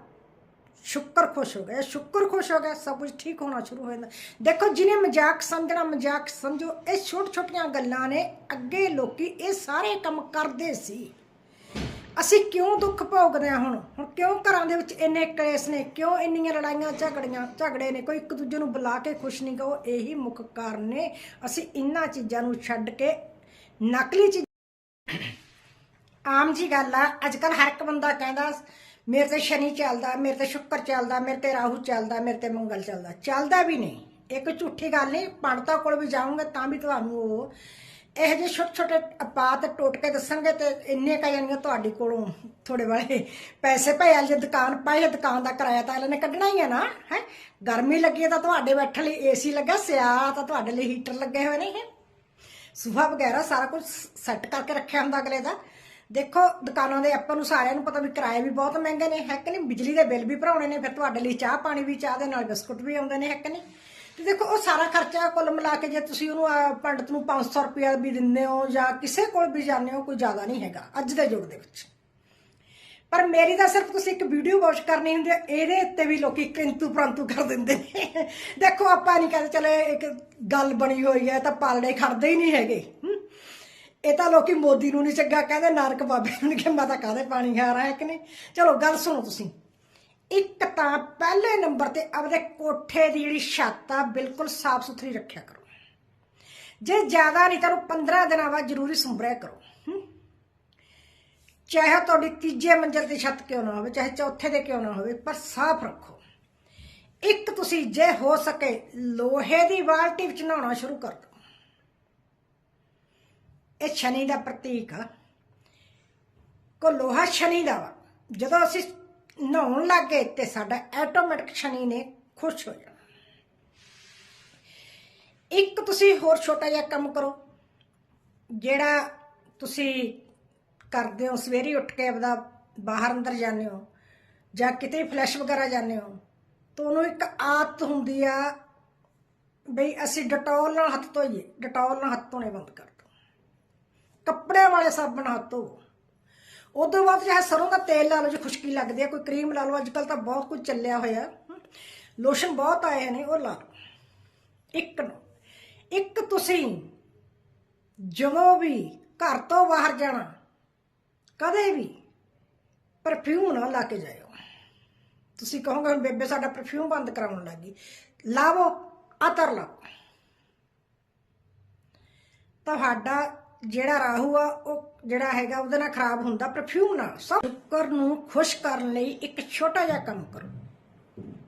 S1: ਸ਼ੁਕਰ ਖੁਸ਼ ਹੋ ਗਿਆ ਸ਼ੁਕਰ ਖੁਸ਼ ਹੋ ਗਿਆ ਸਭ ਕੁਝ ਠੀਕ ਹੋਣਾ ਸ਼ੁਰੂ ਹੋ ਜਾਂਦਾ। ਦੇਖੋ ਜਿਹਨੇ ਮਜ਼ਾਕ ਸਮਝਣਾ, ਮਜ਼ਾਕ ਸਮਝੋ, ਇਹ ਛੋਟ ਛੋਟੀਆਂ ਗੱਲਾਂ ਨੇ, ਅੱਗੇ ਲੋਕੀ ਇਹ ਸਾਰੇ ਕੰਮ ਕਰਦੇ ਸੀ। ਅਸੀਂ ਕਿਉਂ ਦੁੱਖ ਭੋਗਦੇ ਹਾਂ ਹੁਣ? ਹੁਣ ਕਿਉਂ ਘਰਾਂ ਦੇ ਵਿੱਚ ਇੰਨੇ ਕਲੇਸ਼ ਨੇ? ਕਿਉਂ ਇੰਨੀਆਂ ਲੜਾਈਆਂ, ਝਗੜੀਆਂ, ਝਗੜੇ ਨੇ? ਕੋਈ ਇੱਕ ਦੂਜੇ ਨੂੰ ਬੁਲਾ ਕੇ ਖੁਸ਼ ਨਹੀਂ ਕਹੋ ਇਹੀ ਮੁੱਖ ਕਾਰਨ ਨੇ। ਅਸੀਂ ਇਹਨਾਂ ਚੀਜ਼ਾਂ ਨੂੰ ਛੱਡ ਕੇ ਨਕਲੀ ਚੀਜ਼ ਆਮ ਜੀ ਗੱਲ ਆ, ਅੱਜ ਕੱਲ ਹਰ ਇੱਕ ਬੰਦਾ ਕਹਿੰਦਾ ਮੇਰੇ ਤੇ ਸ਼ਨੀ ਚੱਲਦਾ, ਮੇਰੇ ਤੇ ਸ਼ੁੱਕਰ ਚੱਲਦਾ, ਮੇਰੇ ਤੇ ਰਾਹੂ ਚੱਲਦਾ, ਮੇਰੇ ਤੇ ਮੰਗਲ ਚੱਲਦਾ। ਚੱਲਦਾ ਵੀ ਨਹੀਂ। ਇੱਕ ਝੂਠੀ ਗੱਲ ਨਹੀਂ ਪੰਡਤਾਂ ਕੋਲ ਵੀ ਜਾਊਂਗੇ ਤਾਂ ਵੀ ਤੁਹਾਨੂੰ ਉਹ ਇਹੋ ਜਿਹੇ ਛੋਟੇ ਛੋਟੇ ਅਪਾਤ ਟੋਟ ਕੇ ਦੱਸਣਗੇ ਤੇ ਇੰਨੇ ਕਾ ਜਾਣਗੇ ਤੁਹਾਡੇ ਕੋਲੋਂ ਥੋੜੇ ਵਾਲੇ ਪੈਸੇ ਪਏ ਆ ਦੁਕਾਨ ਪਾਈ ਦੁਕਾਨ ਦਾ ਕਿਰਾਇਆ ਤਾਂ ਇਹਨਾਂ ਨੇ ਕੱਢਣਾ ਹੀ ਹੈ ਨਾ, ਹੈ? ਗਰਮੀ ਲੱਗੀ ਤਾਂ ਤੁਹਾਡੇ ਬੈਠਣ ਲਈ ਏਸੀ ਲੱਗਾ ਸਿਆਲ ਤਾਂ ਤੁਹਾਡੇ ਲਈ ਹੀਟਰ ਲੱਗੇ ਹੋਏ ਨੇ ਹੈ ਸੁਹਾ ਵਗੈਰਾ ਸਾਰਾ ਕੁਝ ਸੈੱਟ ਕਰਕੇ ਰੱਖਿਆ ਹੁੰਦਾ ਅਗਲੇ ਦਾ। ਦੇਖੋ ਦੁਕਾਨਾਂ ਦੇ ਆਪਾਂ ਨੂੰ ਸਾਰਿਆਂ ਨੂੰ ਪਤਾ ਵੀ ਕਿਰਾਏ ਵੀ ਬਹੁਤ ਮਹਿੰਗੇ ਨੇ ਹੈ ਕਿ ਨਹੀਂ? ਬਿਜਲੀ ਦੇ ਬਿੱਲ ਵੀ ਭਰਾਉਣੇ ਨੇ ਫਿਰ ਤੁਹਾਡੇ ਲਈ ਚਾਹ ਪਾਣੀ ਵੀ ਚਾਹ ਦੇ ਨਾਲ ਬਿਸਕੁਟ ਵੀ ਆਉਂਦੇ ਨੇ ਹੈ ਕਿ ਨਹੀਂ? ਤੇ ਦੇਖੋ ਉਹ ਸਾਰਾ ਖਰਚਾ ਕੁੱਲ ਮਿਲਾ ਕੇ ਜੇ ਤੁਸੀਂ ਉਹਨੂੰ ਅਹ, ਪੰਡਤ ਨੂੰ 500 ਰੁਪਇਆ ਵੀ ਦਿੰਦੇ ਹੋ ਜਾਂ ਕਿਸੇ ਕੋਲ ਵੀ ਜਾਂਦੇ ਹੋ ਕੋਈ ਜ਼ਿਆਦਾ ਨਹੀਂ ਹੈਗਾ ਅੱਜ ਦੇ ਯੁੱਗ ਦੇ ਵਿੱਚ। ਪਰ ਮੇਰੀ ਤਾਂ ਸਿਰਫ ਤੁਸੀਂ ਇੱਕ ਵੀਡੀਓ ਵਾਚ ਕਰਨੀ ਹੁੰਦੀ ਹੈ ਇਹਦੇ ਉੱਤੇ ਵੀ ਲੋਕੀ ਕਿੰਤੂ ਪ੍ਰੰਤੂ ਕਰ ਦਿੰਦੇ ਨੇ। ਦੇਖੋ ਆਪਾਂ ਨਹੀਂ ਕਹਿੰਦੇ ਚਲੇ ਇੱਕ ਗੱਲ ਬਣੀ ਹੋਈ ਹੈ ਤਾਂ ਪਾਲੜੇ ਖੜਦੇ ਹੀ ਨਹੀਂ ਹੈਗੇ। ਇਹ ਤਾਂ ਲੋਕੀ ਮੋਦੀ ਨੂੰ ਨਹੀਂ ਚੰਗਾ ਕਹਿੰਦੇ, ਨਾਨਕ ਬਾਬੇ ਨੂੰ ਨਹੀਂ ਕਿ ਮੈਂ ਤਾਂ ਕਾਹਦੇ ਪਾਣੀ ਖਾ ਰਹਾ ਹੈ ਕਿ ਚਲੋ, ਗੱਲ ਸੁਣੋ ਤੁਸੀਂ। ਇੱਕ ਤਾਂ ਪਹਿਲੇ ਨੰਬਰ ਤੇ ਆਪਦੇ ਕੋਠੇ ਦੀ ਜਿਹੜੀ ਛੱਤ ਆ, ਬਿਲਕੁਲ ਸਾਫ਼ ਸੁਥਰੀ ਰੱਖਿਆ ਕਰੋ। ਜੇ ਜ਼ਿਆਦਾ ਨਹੀਂ ਤਾਂ ਉਹਨੂੰ 15 ਦਿਨਾਂ ਬਾਅਦ ਜ਼ਰੂਰੀ ਸੰਭਰਿਆ ਕਰੋ ਹਮ। ਚਾਹੇ ਤੁਹਾਡੀ ਤੀਜੇ ਮੰਜ਼ਲ ਦੀ ਛੱਤ ਕਿਉਂ ਨਾ ਹੋਵੇ, ਚਾਹੇ ਚੌਥੇ 'ਤੇ ਕਿਉਂ ਨਾ ਹੋਵੇ, ਪਰ ਸਾਫ਼ ਰੱਖੋ। ਇੱਕ ਤੁਸੀਂ ਜੇ ਹੋ ਸਕੇ ਲੋਹੇ ਦੀ ਬਾਲਟੀ ਵਿੱਚ ਨਹਾਉਣਾ ਸ਼ੁਰੂ ਕਰ ਦਿਓ। ਇਹ ਸ਼ਨੀ ਦਾ ਪ੍ਰਤੀਕ ਆ। ਕੋ ਲੋਹਾ ਸ਼ਨੀ ਦਾ ਵਾ। ਜਦੋਂ ਅਸੀਂ ਨਹਾਉਣ ਲੱਗੇ ਤੇ ਸਾਡਾ ਆਟੋਮੈਟਿਕ ਸ਼ਨੀ ਨੇ ਖੁਸ਼ ਹੋ ਜਾਣਾ। ਇੱਕ ਤੁਸੀਂ ਹੋਰ ਛੋਟਾ ਜਿਹਾ ਕੰਮ ਕਰੋ। ਜਿਹੜਾ ਤੁਸੀਂ ਕਰਦੇ ਹੋ, ਸਵੇਰੇ ਉੱਠ ਕੇ ਆਪਦਾ ਬਾਹਰ ਅੰਦਰ ਜਾਂਦੇ ਹੋ ਜਾਂ ਕਿਤੇ ਫਲੈਸ਼ ਵਗੈਰਾ ਜਾਂਦੇ ਹੋ, ਤਾਂ ਉਹਨੂੰ ਇੱਕ ਆਦਤ ਹੁੰਦੀ ਆ ਬਈ ਅਸੀਂ ਡਟੋਲ ਨਾਲ ਹੱਥ ਧੋਈਏ, ਡਟੋਲ ਨਾਲ ਹੱਥ ਧੋਣੇ ਬੰਦ ਕਰ। ਕੱਪੜੇ ਵਾਲੇ ਸਾਬਣ ਹੱਥ ਧੋਵੋ ਤੋਂ ਬਾਅਦ ਚਾਹੇ ਸਰੋਂ ਦਾ ਤੇਲ ਲਾ ਲਓ, ਜੇ ਖੁਸ਼ਕੀ ਲੱਗਦੀ ਹੈ, ਕੋਈ ਕਰੀਮ ਲਾ ਲਓ ਅੱਜ ਕੱਲ ਤਾਂ ਬਹੁਤ ਕੁਝ ਚੱਲਿਆ ਹੋਇਆ। ਲੋਸ਼ਨ ਬਹੁਤ ਆਏ ਨੇ, ਉਹ ਲਾ ਲਓ। ਇੱਕ ਨੂੰ। ਇੱਕ ਤੁਸੀਂ ਜਦੋਂ ਵੀ ਘਰ ਤੋਂ ਬਾਹਰ ਜਾਣਾ, ਕਦੇ ਵੀ ਪਰਫਿਊਮ ਨਾ ਲਾ ਕੇ ਜਾਇਓ। ਤੁਸੀਂ ਕਹੋਗੇ, ਹੁਣ ਬੇਬੇ ਸਾਡਾ ਪਰਫਿਊਮ ਬੰਦ ਕਰਾਉਣ ਲੱਗੀ। ਲਾਵੋ ਅਤਰ ਲਾਓ ਤੁਹਾਡਾ ਜਿਹੜਾ ਰਾਹੂ ਆ, ਉਹ ਜਿਹੜਾ ਹੈਗਾ ਉਹਦੇ ਨਾਲ ਖਰਾਬ ਹੁੰਦਾ ਪਰਫਿਊਮ ਨਾਲ। ਸਭ ਸ਼ੁਕਰ ਨੂੰ ਖੁਸ਼ ਕਰਨ ਲਈ ਇੱਕ ਛੋਟਾ ਜਿਹਾ ਕੰਮ ਕਰੋ।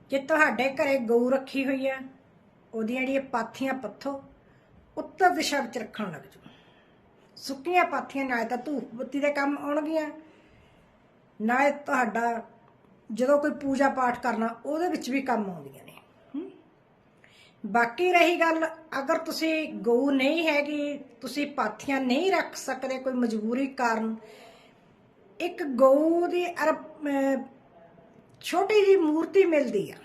S1: ਜੇ ਤੁਹਾਡੇ ਘਰੇ ਗਊ ਰੱਖੀ ਹੋਈ ਹੈ ਉਹਦੀਆਂ ਜਿਹੜੀਆਂ ਪਾਥੀਆਂ ਪੱਥੋ, ਉੱਤਰ ਦਿਸ਼ਾ ਵਿੱਚ ਰੱਖਣ ਲੱਗ ਜਾਓ। ਸੁੱਕੀਆਂ ਪਾਥੀਆਂ ਨਾਲ ਤਾਂ ਧੂਪ ਬੱਤੀ ਦੇ ਕੰਮ ਆਉਣਗੀਆਂ। ਨਾਲੇ ਤੁਹਾਡਾ ਜਦੋਂ ਕੋਈ ਪੂਜਾ ਪਾਠ ਕਰਨਾ, ਉਹਦੇ ਵਿੱਚ ਵੀ ਕੰਮ ਆਉਂਦੀਆਂ। ਬਾਕੀ ਰਹੀ ਗੱਲ, ਅਗਰ ਤੁਸੀਂ ਗਊ ਨਹੀਂ ਹੈਗੀ, ਤੁਸੀਂ ਪਾਥੀਆਂ ਨਹੀਂ ਰੱਖ ਸਕਦੇ ਕੋਈ ਮਜਬੂਰੀ ਕਾਰਨ, ਇੱਕ ਗਊ ਦੀ ਅਰ ਛੋਟੀ ਜੀ ਮੂਰਤੀ ਮਿਲਦੀ ਆ।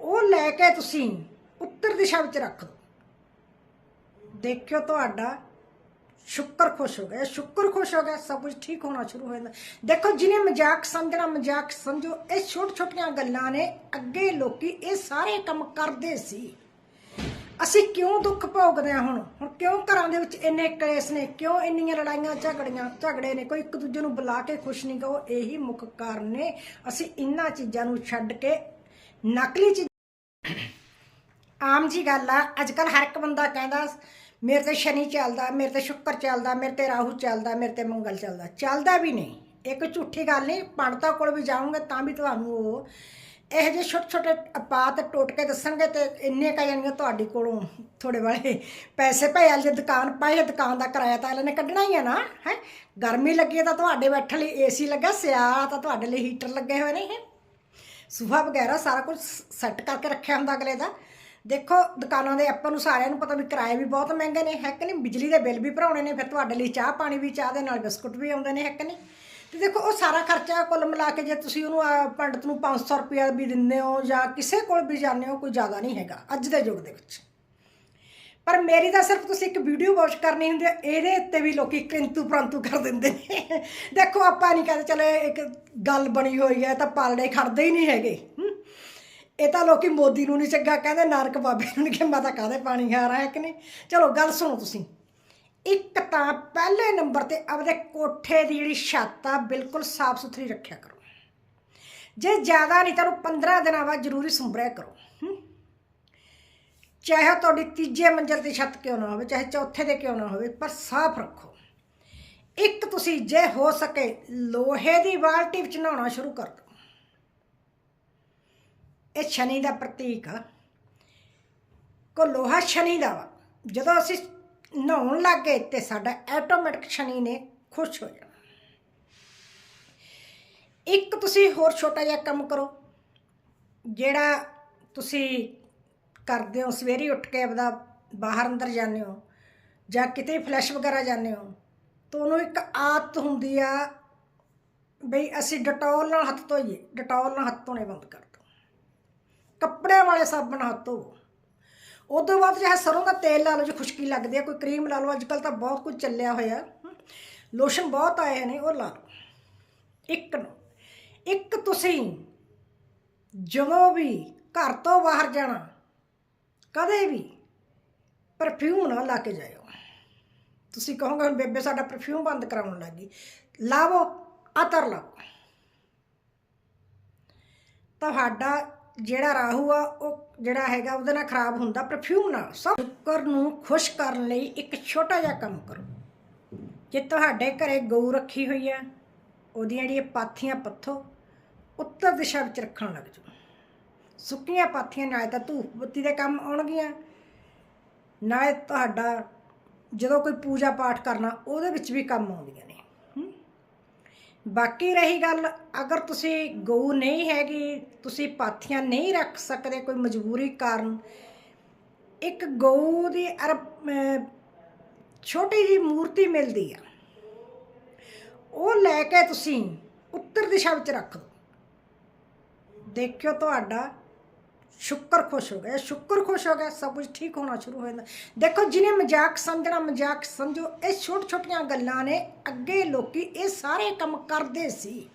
S1: ਉਹ ਲੈ ਕੇ ਤੁਸੀਂ ਉੱਤਰ ਦਿਸ਼ਾ ਵਿੱਚ ਰੱਖ ਦਿਓ। ਦੇਖਿਓ ਤੁਹਾਡਾ ਸ਼ੁਕਰ ਖੁਸ਼ ਹੋ ਗਿਆ ਸ਼ੁਕਰ ਖੁਸ਼ ਹੋ ਗਿਆ ਸਭ ਕੁਝ ਠੀਕ ਹੋਣਾ ਸ਼ੁਰੂ ਹੋ ਜਾਂਦਾ। ਦੇਖੋ ਜਿਹਨੇ ਮਜ਼ਾਕ ਸਮਝਣਾ, ਮਜ਼ਾਕ ਸਮਝੋ, ਇਹ ਛੋਟ ਛੋਟੀਆਂ ਗੱਲਾਂ ਨੇ, ਅੱਗੇ ਲੋਕੀ ਇਹ ਸਾਰੇ ਕੰਮ ਕਰਦੇ ਸੀ। ਅਸੀਂ ਕਿਉਂ ਦੁੱਖ ਭੋਗਦੇ ਹਾਂ ਹੁਣ? ਹੁਣ ਕਿਉਂ ਘਰਾਂ ਦੇ ਵਿੱਚ ਇੰਨੇ ਕਲੇਸ਼ ਨੇ? ਕਿਉਂ ਇੰਨੀਆਂ ਲੜਾਈਆਂ, ਝਗੜੀਆਂ, ਝਗੜੇ ਨੇ? ਕੋਈ ਇੱਕ ਦੂਜੇ ਨੂੰ ਬੁਲਾ ਕੇ ਖੁਸ਼ ਨਹੀਂ ਕਹੋ, ਇਹੀ ਮੁੱਖ ਕਾਰਨ ਨੇ। ਅਸੀਂ ਇਹਨਾਂ ਚੀਜ਼ਾਂ ਨੂੰ ਛੱਡ ਕੇ ਨਕਲੀ ਚੀਜ਼ ਆਮ ਜੀ ਗੱਲ ਆ, ਅੱਜ ਕੱਲ ਹਰ ਇੱਕ ਬੰਦਾ ਕਹਿੰਦਾ ਮੇਰੇ ਤੇ ਸ਼ਨੀ ਚੱਲਦਾ, ਮੇਰੇ ਤੇ ਸ਼ੁੱਕਰ ਚੱਲਦਾ, ਮੇਰੇ ਤੇ ਰਾਹੂ ਚੱਲਦਾ, ਮੇਰੇ ਤੇ ਮੰਗਲ ਚੱਲਦਾ। ਚੱਲਦਾ ਵੀ ਨਹੀਂ। ਇੱਕ ਝੂਠੀ ਗੱਲ ਨਹੀਂ ਪੰਡਤਾਂ ਕੋਲ ਵੀ ਜਾਓਗੇ ਤਾਂ ਵੀ ਤੁਹਾਨੂੰ ਉਹ ਇਹੋ ਜਿਹੇ ਛੋਟੇ ਛੋਟੇ ਅਪਾਤ ਕੇ ਦੱਸਣਗੇ ਤੇ ਇੰਨੇ ਕਾ ਜਾਣਗੇ ਤੁਹਾਡੇ ਕੋਲੋਂ ਥੋੜੇ ਵਾਲੇ ਪੈਸੇ ਪਏ ਵਾਲੀ ਦੁਕਾਨ ਪਾਈ ਦੁਕਾਨ ਦਾ ਕਿਰਾਇਆ ਤਾਂ ਇਹਨਾਂ ਨੇ ਕੱਢਣਾ ਹੀ ਹੈ ਨਾ, ਹੈ? ਗਰਮੀ ਲੱਗੀ ਤਾਂ ਤੁਹਾਡੇ ਬੈਠਣ ਲਈ ਏਸੀ ਲੱਗਾ, ਸਿਆਲ ਤਾਂ ਤੁਹਾਡੇ ਲਈ ਹੀਟਰ ਲੱਗੇ ਹੋਏ ਨੇ ਹੈ ਸੋਫਾ ਵਗੈਰਾ ਸਾਰਾ ਕੁਝ ਸੈੱਟ ਕਰਕੇ ਰੱਖਿਆ ਹੁੰਦਾ ਅਗਲੇ ਦਾ। ਦੇਖੋ, ਦੁਕਾਨਾਂ ਦੇ ਆਪਾਂ ਨੂੰ ਸਾਰਿਆਂ ਨੂੰ ਪਤਾ ਵੀ ਕਿਰਾਏ ਵੀ ਬਹੁਤ ਮਹਿੰਗੇ ਨੇ, ਹੈ ਕਿ ਨਹੀਂ? ਬਿਜਲੀ ਦੇ ਬਿੱਲ ਵੀ ਭਰਾਉਣੇ ਨੇ, ਫਿਰ ਤੁਹਾਡੇ ਲਈ ਚਾਹ ਪਾਣੀ ਵੀ, ਚਾਹ ਦੇ ਨਾਲ ਬਿਸਕੁਟ ਵੀ ਆਉਂਦੇ ਨੇ, ਹੈ ਕਿ ਨਹੀਂ? ਤੇ ਦੇਖੋ, ਉਹ ਸਾਰਾ ਖਰਚਾ ਕੁੱਲ ਮਿਲਾ ਕੇ ਜੇ ਤੁਸੀਂ ਉਹਨੂੰ ਆਹ ਪੰਡਤ ਨੂੰ 500 ਰੁਪਇਆ ਵੀ ਦਿੰਦੇ ਹੋ ਜਾਂ ਕਿਸੇ ਕੋਲ ਵੀ ਜਾਂਦੇ ਹੋ, ਕੋਈ ਜ਼ਿਆਦਾ ਨਹੀਂ ਹੈਗਾ, ਅੱਜ ਦੇ ਯੁੱਗ ਦੇ ਵਿੱਚ। ਪਰ ਮੇਰੀ ਤਾਂ ਸਿਰਫ ਤੁਸੀਂ ਇੱਕ ਵੀਡੀਓ ਵਾਚ ਕਰਨੀ ਹੁੰਦੀ ਹੈ, ਇਹਦੇ ਉੱਤੇ ਵੀ ਲੋਕੀ ਕਿੰਤੂ ਪ੍ਰੰਤੂ ਕਰ ਦਿੰਦੇ ਨੇ। ਦੇਖੋ, ਆਪਾਂ ਨਹੀਂ ਕਹਿੰਦੇ, ਚਲੋ, ਇੱਕ ਗੱਲ ਬਣੀ ਹੋਈ ਹੈ ਤਾਂ ਪਾਲਣੇ ਖੜਦੇ ਹੀ ਨਹੀਂ ਹੈਗੇ। ਇਹ ਤਾਂ ਲੋਕੀ ਮੋਦੀ ਨੂੰ ਨਹੀਂ ਚੰਗਾ ਕਹਿੰਦੇ, ਨਾਨਕ ਬਾਬੇ ਨੂੰ ਨਹੀਂ ਕਿ ਮੈਂ ਤਾਂ ਕਾਹਦੇ ਪਾਣੀ ਖਾ ਰਹਾ ਹੈ ਕਿ ਨਹੀਂ? ਚਲੋ ਗੱਲ ਸੁਣੋ ਤੁਸੀਂ। ਇੱਕ ਤਾਂ ਪਹਿਲੇ ਨੰਬਰ ਤੇ ਆਪਦੇ ਕੋਠੇ ਦੀ ਜਿਹੜੀ ਛੱਤ ਆ, ਬਿਲਕੁਲ ਸਾਫ਼ ਸੁਥਰੀ ਰੱਖਿਆ ਕਰੋ। ਜੇ ਜ਼ਿਆਦਾ ਨਹੀਂ ਤਾਂ ਉਹਨੂੰ 15 ਦਿਨਾਂ ਬਾਅਦ ਜ਼ਰੂਰੀ ਸੰਭਰਿਆ ਕਰੋ ਚਾਹੇ ਉਹ ਤੁਹਾਡੀ ਤੀਜੇ ਮੰਜ਼ਲ ਦੀ ਛੱਤ ਕਿਉਂ ਨਾ ਹੋਵੇ, ਚਾਹੇ ਚੌਥੇ 'ਤੇ ਕਿਉਂ ਨਾ ਹੋਵੇ, ਪਰ ਸਾਫ਼ ਰੱਖੋ। ਇੱਕ ਤੁਸੀਂ ਜੇ ਹੋ ਸਕੇ ਲੋਹੇ ਦੀ ਬਾਲਟੀ ਵਿੱਚ ਨਹਾਉਣਾ ਸ਼ੁਰੂ ਕਰ ਦਿਓ। ਇਹ ਸ਼ਨੀ ਦਾ ਪ੍ਰਤੀਕ ਆ ਕੋ ਲੋਹਾ ਸ਼ਨੀ ਦਾ ਵਾ। ਜਦੋਂ ਅਸੀਂ ਨਹਾਉਣ ਲੱਗੇ ਤੇ ਸਾਡਾ ਆਟੋਮੈਟਿਕ ਸ਼ਨੀ ਨੇ ਖੁਸ਼ ਹੋ ਜਾਣਾ। ਇੱਕ ਤੁਸੀਂ ਹੋਰ ਛੋਟਾ ਜਿਹਾ ਕੰਮ ਕਰੋ। ਜਿਹੜਾ ਤੁਸੀਂ ਕਰਦੇ ਹੋ, ਸਵੇਰੇ ਉੱਠ ਕੇ ਆਪਦਾ ਬਾਹਰ ਅੰਦਰ ਜਾਂਦੇ ਹੋ ਜਾਂ ਕਿਤੇ ਫਲੈਸ਼ ਵਗੈਰਾ ਜਾਂਦੇ ਹੋ, ਤਾਂ ਉਹਨੂੰ ਇੱਕ ਆਦਤ ਹੁੰਦੀ ਆ ਬਈ ਅਸੀਂ ਡਟੋਲ ਨਾਲ ਹੱਥ ਧੋਈਏ, ਡਟੋਲ ਨਾਲ ਹੱਥ ਧੋਣੇ ਬੰਦ ਕਰ। ਕੱਪੜੇ ਵਾਲੇ ਸਾਬਣ ਹੱਥ ਧੋਵੋ ਉਹ ਤੋਂ ਬਾਅਦ ਜਿਹੜਾ ਸਰੋਂ ਦਾ ਤੇਲ ਲਾ ਲਓ, ਜੇ ਖੁਸ਼ਕੀ ਲੱਗਦੀ ਹੈ ਕੋਈ ਕਰੀਮ ਲਾ ਲਓ ਅੱਜ ਕੱਲ ਤਾਂ ਬਹੁਤ ਕੁਝ ਚੱਲਿਆ ਹੋਇਆ। ਲੋਸ਼ਨ ਬਹੁਤ ਆਏ ਨੇ, ਉਹ ਲਾ ਲਓ। ਇੱਕ ਨੂੰ, ਇੱਕ ਤੁਸੀਂ ਜਦੋਂ ਵੀ ਘਰ ਤੋਂ ਬਾਹਰ ਜਾਣਾ, ਕਦੇ ਵੀ ਪਰਫਿਊਮ ਨਾ ਲਾ ਕੇ ਜਾਇਓ। ਤੁਸੀਂ ਕਹੋਗੇ, ਹੁਣ ਬੇਬੇ, ਸਾਡਾ ਪਰਫਿਊਮ ਬੰਦ ਕਰਾਉਣ ਲੱਗੀ ਲਾਵੋ ਅਤਰ ਲਾਓ ਤੁਹਾਡਾ ਜਿਹੜਾ ਰਾਹੂ ਆ, ਉਹ ਜਿਹੜਾ ਹੈਗਾ ਉਹਦੇ ਨਾਲ ਖਰਾਬ ਹੁੰਦਾ ਪਰਫਿਊਮ ਨਾਲ। ਸਭ ਸ਼ੁਕਰ ਨੂੰ ਖੁਸ਼ ਕਰਨ ਲਈ ਇੱਕ ਛੋਟਾ ਜਿਹਾ ਕੰਮ ਕਰੋ। ਜੇ ਤੁਹਾਡੇ ਘਰੇ ਗਊ ਰੱਖੀ ਹੋਈ ਆ ਉਹਦੀਆਂ ਜਿਹੜੀਆਂ ਪਾਥੀਆਂ ਪੱਥੋ, ਉੱਤਰ ਦਿਸ਼ਾ ਵਿੱਚ ਰੱਖਣ ਲੱਗ ਜਾਓ। ਸੁੱਕੀਆਂ ਪਾਥੀਆਂ ਨਾਲੇ ਤਾਂ ਧੂਪ ਬੱਤੀ ਦੇ ਕੰਮ ਆਉਣਗੀਆਂ। ਨਾਲੇ ਤੁਹਾਡਾ ਜਦੋਂ ਕੋਈ ਪੂਜਾ ਪਾਠ ਕਰਨਾ, ਉਹਦੇ ਵਿੱਚ ਵੀ ਕੰਮ ਆਉਂਦੀਆਂ ਨੇ। ਬਾਕੀ ਰਹੀ ਗੱਲ, ਅਗਰ ਤੁਸੀਂ ਗਊ ਨਹੀਂ ਹੈਗੀ, ਤੁਸੀਂ ਪਾਥੀਆਂ ਨਹੀਂ ਰੱਖ ਸਕਦੇ ਕੋਈ ਮਜਬੂਰੀ ਕਾਰਨ, ਇੱਕ ਗਊ ਦੀ ਅਰ ਛੋਟੀ ਜੀ ਮੂਰਤੀ ਮਿਲਦੀ ਆ। ਉਹ ਲੈ ਕੇ ਤੁਸੀਂ ਉੱਤਰ ਦਿਸ਼ਾ ਵਿੱਚ ਰੱਖ ਦਿਓ। ਦੇਖਿਓ ਤੁਹਾਡਾ ਸ਼ੁਕਰ ਖੁਸ਼ ਹੋ ਗਿਆ ਸ਼ੁਕਰ ਖੁਸ਼ ਹੋ ਗਿਆ ਸਭ ਕੁਝ ਠੀਕ ਹੋਣਾ ਸ਼ੁਰੂ ਹੋ ਜਾਂਦਾ। ਦੇਖੋ ਜਿਹਨੇ ਮਜ਼ਾਕ ਸਮਝਣਾ, ਮਜ਼ਾਕ ਸਮਝੋ। ਇਹ ਛੋਟ ਛੋਟੀਆਂ ਗੱਲਾਂ ਨੇ। ਅੱਗੇ ਲੋਕੀ ਇਹ ਸਾਰੇ ਕੰਮ ਕਰਦੇ ਸੀ।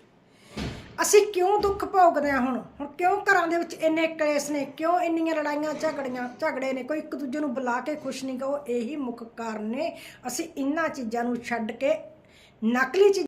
S1: ਅਸੀਂ ਕਿਉਂ ਦੁੱਖ ਭੋਗਦੇ ਹਾਂ ਹੁਣ? ਹੁਣ ਕਿਉਂ ਘਰਾਂ ਦੇ ਵਿੱਚ ਇੰਨੇ ਕਲੇਸ਼ ਨੇ? ਕਿਉਂ ਇੰਨੀਆਂ ਲੜਾਈਆਂ, ਝਗੜੀਆਂ, ਝਗੜੇ ਨੇ? ਕੋਈ ਇੱਕ ਦੂਜੇ ਨੂੰ ਬੁਲਾ ਕੇ ਖੁਸ਼ ਨਹੀਂ, ਕਹੋ, ਇਹੀ ਮੁੱਖ ਕਾਰਨ ਨੇ। ਅਸੀਂ ਇਹਨਾਂ ਚੀਜ਼ਾਂ ਨੂੰ ਛੱਡ ਕੇ ਨਕਲੀ ਚੀਜ਼ਾਂ